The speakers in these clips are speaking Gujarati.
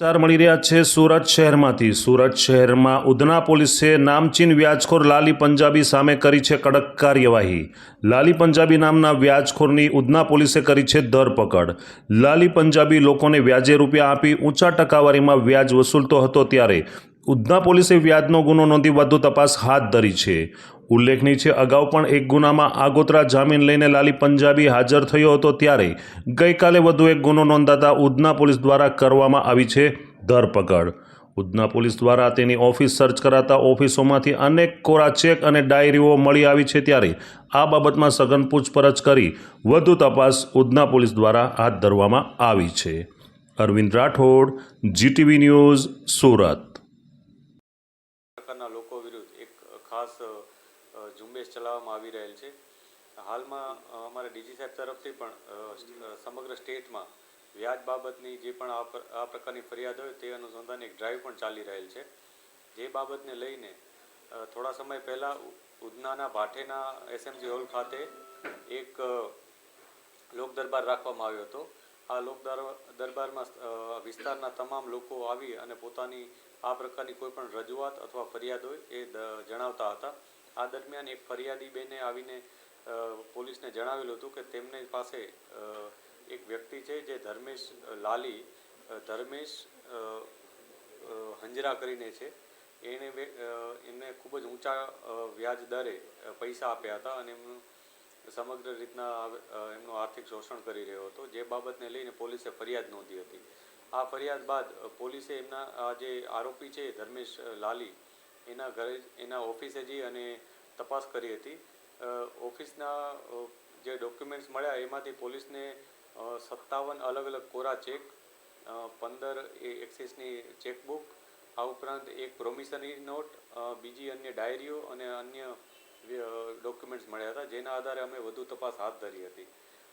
સમાચાર મળી રહ્યા છે સુરત શહેરમાંથી. સુરત શહેરમાં ઉધના પોલીસે નામચીન વ્યાજખોર લાલી પંજાબી સામે કરી છે કડક કાર્યવાહી. લાલી પંજાબી નામના વ્યાજખોરની ઉધના પોલીસે કરી છે ધરપકડ. લાલી પંજાબી લોકોને વ્યાજે રૂપિયા આપી ઊંચા ટકાવારીમાં વ્યાજ વસૂલતો હતો ત્યારે. ઉધના પોલીસે વ્યાજનો ગુનો નોંધી વધુ તપાસ હાથ ધરી છે. ઉલ્લેખનીય છે, અગાઉ પણ એક ગુનામાં આગોતરા જામીન લઈને લાલી પંજાબી હાજર થયો હતો, ત્યારે ગઈકાલે વધુ એક ગુનો નોંધાતા ઉધના પોલીસ દ્વારા કરવામાં આવી છે ધરપકડ. ઉધના પોલીસ દ્વારા તેની ઓફિસ સર્ચ કરાતા ઓફિસોમાંથી અનેક કોરા ચેક અને ડાયરીઓ મળી આવી છે, ત્યારે આ બાબતમાં સઘન પૂછપરછ કરી વધુ તપાસ ઉધના પોલીસ દ્વારા હાથ ધરવામાં આવી છે. અરવિંદ રાઠોડ, જીટીવી ન્યૂઝ, સુરત પ્રકારના લોકો વિરુદ્ધ એક ખાસ અ, ઝુંબેશ ચલાવવામાં આવી રહેલ છે. હાલમાં અમારા ડીજી સાહેબ તરફથી પણ સમગ્ર સ્ટેટમાં વ્યાજ બાબતની જે પણ આ પ્રકારની ફરિયાદ હોય તે અનુસંધાને એક ડ્રાઈવ પણ ચાલી રહેલ છે. જે બાબતને લઈને થોડા સમય પહેલાં ઉધનાના ભાઠેના એસએમજી હોલ ખાતે એક લોક દરબાર રાખવામાં આવ્યો હતો. આ લોક દરબારમાં વિસ્તારના તમામ લોકો આવી અને પોતાની આ પ્રકારની કોઈ પણ રજૂઆત અથવા ફરિયાદ હોય એ જણાવતા હતા. આ દરમિયાન એક ફરિયાદી બેને આવીને પોલીસને જણાવેલું હતું કે તેમની પાસે એક વ્યક્તિ છે જે ધર્મેશ લાલી ધર્મેશ હંજરા કરીને છે. એણે એમને ખૂબ જ ઊંચા વ્યાજ દરે પૈસા આપ્યા હતા અને એમનું સમગ્ર રીતના એમનું આર્થિક શોષણ કરી રહ્યો હતો. જે બાબતને લઈને પોલીસે ફરિયાદ નોંધી હતી. આ ફરિયાદ બાદ પોલીસે એમના, આ જે આરોપી છે ધર્મેશ લાલી એના ઘરે એના ઓફિસે જઈ અને તપાસ કરી હતી. ઓફિસના જે ડોક્યુમેન્ટ્સ મળ્યા એમાંથી પોલીસને સત્તાવન અલગ અલગ કોરા ચેક પંદર એ એક્સિસની ચેકબુક, આ ઉપરાંત એક પ્રોમિસનરી નોટ બીજી અન્ય ડાયરીઓ અને અન્ય ડોક્યુમેન્ટ્સ મળ્યા હતા, જેના આધારે અમે વધુ તપાસ હાથ ધરી હતી.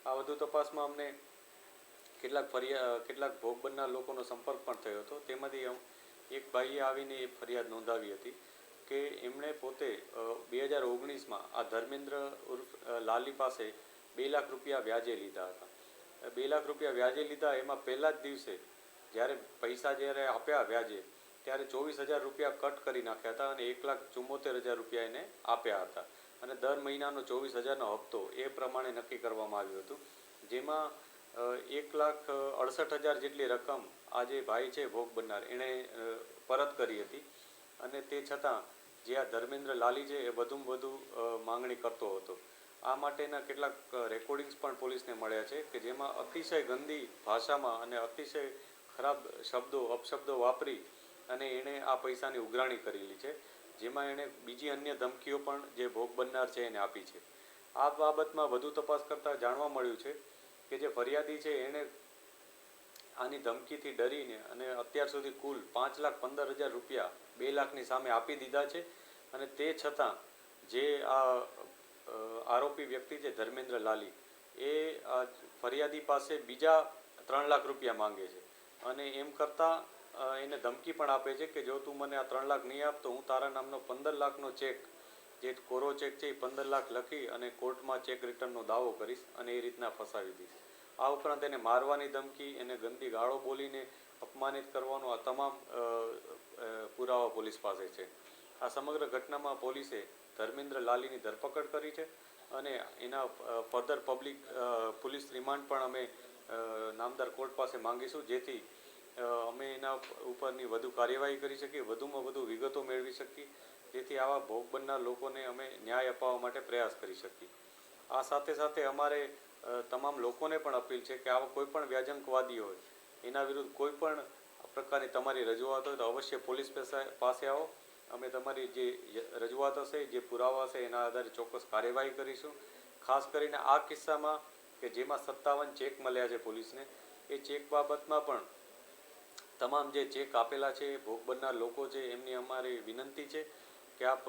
આ વધુ તપાસમાં અમને કેટલાક ફરિયા કેટલાક ભોગ બનનાર લોકોનો સંપર્ક પણ થયો હતો. તેમાંથી એક ભાઈએ આવીને એ ફરિયાદ નોંધાવી હતી કે એમણે પોતે બે હજાર ઓગણીસમાં આ ધર્મેન્દ્ર ઉર્ફ લાલી પાસે બે લાખ રૂપિયા વ્યાજે લીધા હતા. બે લાખ રૂપિયા વ્યાજે લીધા એમાં પહેલા જ દિવસે જ્યારે પૈસા જ્યારે આપ્યા વ્યાજે, ત્યારે ચોવીસ હજાર રૂપિયા કટ કરી નાખ્યા હતા અને એક લાખ ચુમ્મોતેર હજાર રૂપિયા એને આપ્યા હતા. અને દર મહિનાનો ચોવીસ હજારનો હપ્તો એ પ્રમાણે નક્કી કરવામાં આવ્યું હતું. જેમાં એક લાખ અડસઠ હજાર જેટલી રકમ આ જે ભાઈ છે, ભોગ બનનાર, એણે પરત કરી હતી. અને તે છતાં જે આ ધર્મેન્દ્ર લાલી છે, એ વધુમાં વધુ માંગણી કરતો હતો. આ માટેના કેટલાક રેકોર્ડિંગ્સ પણ પોલીસને મળ્યા છે કે જેમાં અતિશય ગંદી ભાષામાં અને અતિશય ખરાબ શબ્દો, અપશબ્દો વાપરી અને એણે આ પૈસાની ઉઘરાણી કરેલી છે. જેમાં એણે બીજી અન્ય ધમકીઓ પણ જે ભોગ બનનાર છે, એને આપી છે. આ બાબતમાં વધુ તપાસ કરતાં જાણવા મળ્યું છે કે જે ફરિયાદી છે એણે આની ધમકીથી ડરીને અને અત્યાર સુધી કુલ પાંચ લાખ પંદર હજાર રૂપિયા બે લાખની સામે આપી દીધા છે અને તે છતાં જે આ આરોપી વ્યક્તિ છે ધર્મેન્દ્ર લાલી, એ આ ફરિયાદી પાસે બીજા ત્રણ લાખ રૂપિયા માંગે છે. અને એમ કરતાં એને ધમકી પણ આપે છે કે જો તું મને આ ત્રણ લાખ નહીં આપતો હું તારા નામનો પંદર લાખનો ચેક જે કોરો ચેક છે એ પંદર લાખ લખી અને કોર્ટમાં ચેક રિટર્નનો દાવો કરીશ અને એ રીતના ફસાવી દઈશ. આ ઉપરાંત એને મારવાની ધમકી, એને ગંદી ગાળો બોલીને અપમાનિત કરવાનો આ તમામ પુરાવા પોલીસ પાસે છે. આ સમગ્ર ઘટનામાં પોલીસે ધર્મેન્દ્ર લાલીની ધરપકડ કરી છે અને એના ફર્ધર પબ્લિક પોલીસ રિમાન્ડ પણ અમે નામદાર કોર્ટ પાસે માંગીશું, જેથી અમે એના ઉપરની વધુ કાર્યવાહી કરી શકીએ, વધુમાં વધુ વિગતો મેળવી શકીએ જેથી આવા ભોગ બનનાર લોકોને અમે ન્યાય અપાવવા માટે પ્રયાસ કરી શકીએ. આ સાથે સાથે અમારે તમામ લોકોને પણ અપીલ છે કે આવા કોઈ પણ વ્યાજંકવાદી હોય, એના વિરુદ્ધ કોઈ પણ પ્રકારની તમારી રજૂઆત હોય તો અવશ્ય પોલીસ પાસે પાસે આવો. અમે તમારી જે રજૂઆત હશે, જે પુરાવા હશે, એના આધારે ચોક્કસ કાર્યવાહી કરીશું. ખાસ કરીને આ કિસ્સામાં કે જેમાં સત્તાવન ચેક મળ્યા છે પોલીસને, એ ચેક બાબતમાં પણ તમામ જે ચેક આપેલા છે, ભોગ બનનાર લોકો છે, એમની અમારી વિનંતી છે. કે આપ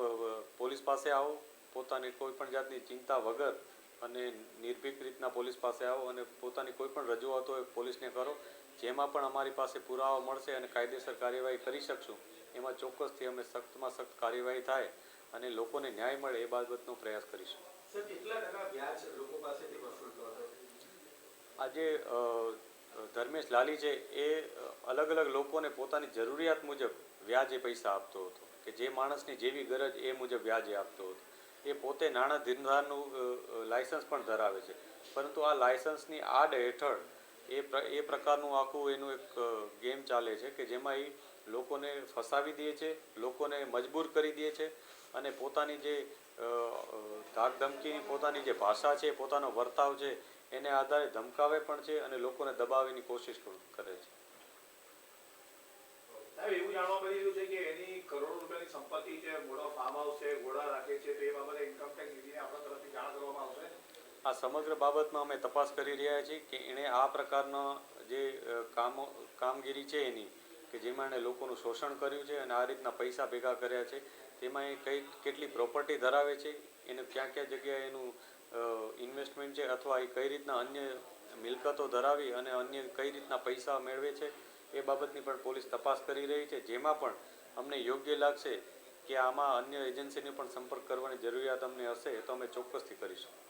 પોલીસ પાસે આવો પોતાની કોઈ પણ જાતની ચિંતા વગર અને નિર્ભીક રીતના પોલીસ પાસે આવો અને પોતાની કોઈ પણ રજૂઆત હોય પોલીસને કરો. જેમાં પણ અમારી પાસે પુરાવા મળશે અને કાયદેસર કાર્યવાહી કરી શકશું એમાં ચોક્કસથી અમે સખ્તમાં સખ્ત કાર્યવાહી થાય અને લોકોને ન્યાય મળે એ બાબતનો પ્રયાસ કરીશું. આજે ધર્મેશ લાલી છે એ અલગ અલગ લોકોને પોતાની જરૂરિયાત મુજબ વ્યાજે પૈસા આપતો હતો. કે જે માણસની જેવી ગરજ એ મુજબ વ્યાજે આપતો હતો. એ પોતે નાણાં ધીરધારનું લાયસન્સ પણ ધરાવે છે. પરંતુ આ લાયસન્સની આડ હેઠળ એ એ પ્રકારનું આખું એનું એક ગેમ ચાલે છે કે જેમાં એ લોકોને ફસાવી દે છે, લોકોને મજબૂર કરી દે છે અને પોતાની જે ધાક ધમકી પોતાની જે ભાષા છે, પોતાનો વર્તાવ છે, એને આધારે ધમકાવે પણ છે અને લોકોને દબાવવાની કોશિશ કરે છે. એવું જાણવા મળી રહ્યું છે કે એની કરોડો સંપત્તિ છે, મોટો ફાર્મ હાઉસ ઘોડા રાખે છે, તે બાબતે ઇન્કમટેક્સ કરવામાં આવશે. આ સમગ્ર બાબતમાં અમે તપાસ કરી રહ્યા છીએ કે એણે આ પ્રકારના જે કામ, કામગીરી છે એની, કે જેમાં એણે લોકોનું શોષણ કર્યું છે અને આ રીતના પૈસા ભેગા કર્યા છે, તેમાં એ કઈ કેટલી પ્રોપર્ટી ધરાવે છે, એને ક્યાં ક્યાં જગ્યાએ એનું ઇન્વેસ્ટમેન્ટ છે, અથવા એ કઈ રીતના અન્ય મિલકતો ધરાવી અને અન્ય કઈ રીતના પૈસા મેળવે છે એ બાબતની પણ પોલીસ તપાસ કરી રહી છે. જેમાં પણ અમને યોગ્ય લાગશે કે આમાં અન્ય એજન્સીને પણ સંપર્ક કરવાની જરૂરિયાત અમને હશે તો અમે ચોક્કસથી કરીશું.